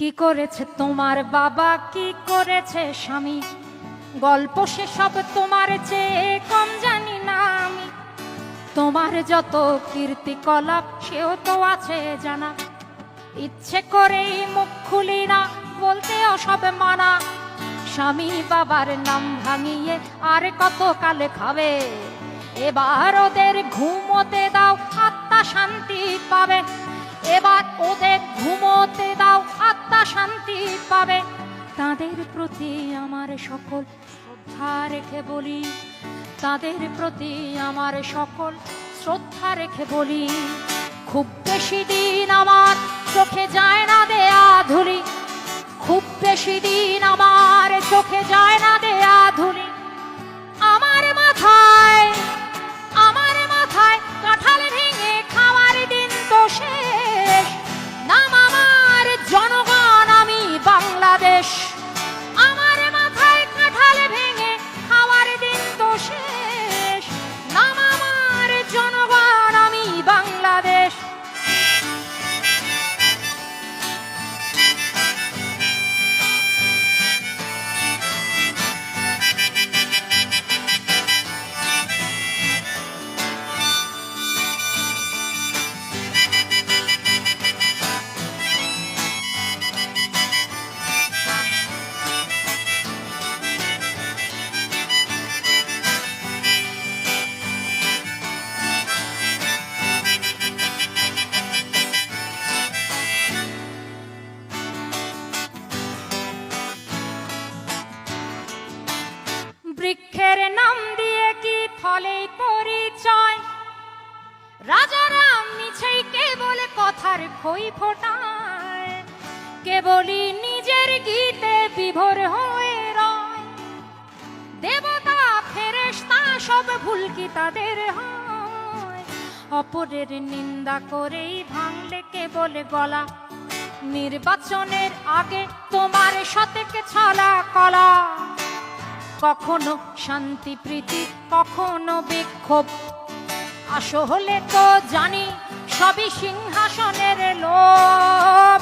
কি করেছে তোমার বাবা? কি করেছে স্বামী? গল্প সে সব তোমার চেয়ে কম জানি না আমি। তোমার যত কীর্তিকলাপ, সেও তো আছে জানা। ইচ্ছে করেই মুখ খুলি না, বলতে সব মানা। স্বামী বাবার নাম ভাঙিয়ে আর কত কালে খাবে? এবার ওদের ঘুমোতে দাও, আত্মা শান্তি পাবে। এবার পাবে। তাদের প্রতি আমার সকল শ্রদ্ধা রেখে বলি। তাদের প্রতি আমার সকল শ্রদ্ধা রেখে বলি। খুব বেশি দিন আমার চোখে যায় না দেয়া ধুলি। খুব বেশি দিন আমার চোখে যায় না বৃক্ষের নাম দিয়ে কি ফলে পরিচয়? রাজারা মিছেই কেবল কথার খই ফোটায়, কেবলই নিজের গীতে বিভোর হয়ে রয়। দেবতা, ফেরেশতা, সব ভুল কি তাদের হয়? অপরের নিন্দা করেই ভাঙলে কেবল গলা। নির্বাচনের আগে তোমার সতেকে ছলা কলা? কখনো শান্তি প্রীতি কখনো বিক্ষোভ। আসলে তো জানি সবই সিংহাসনের লোভ।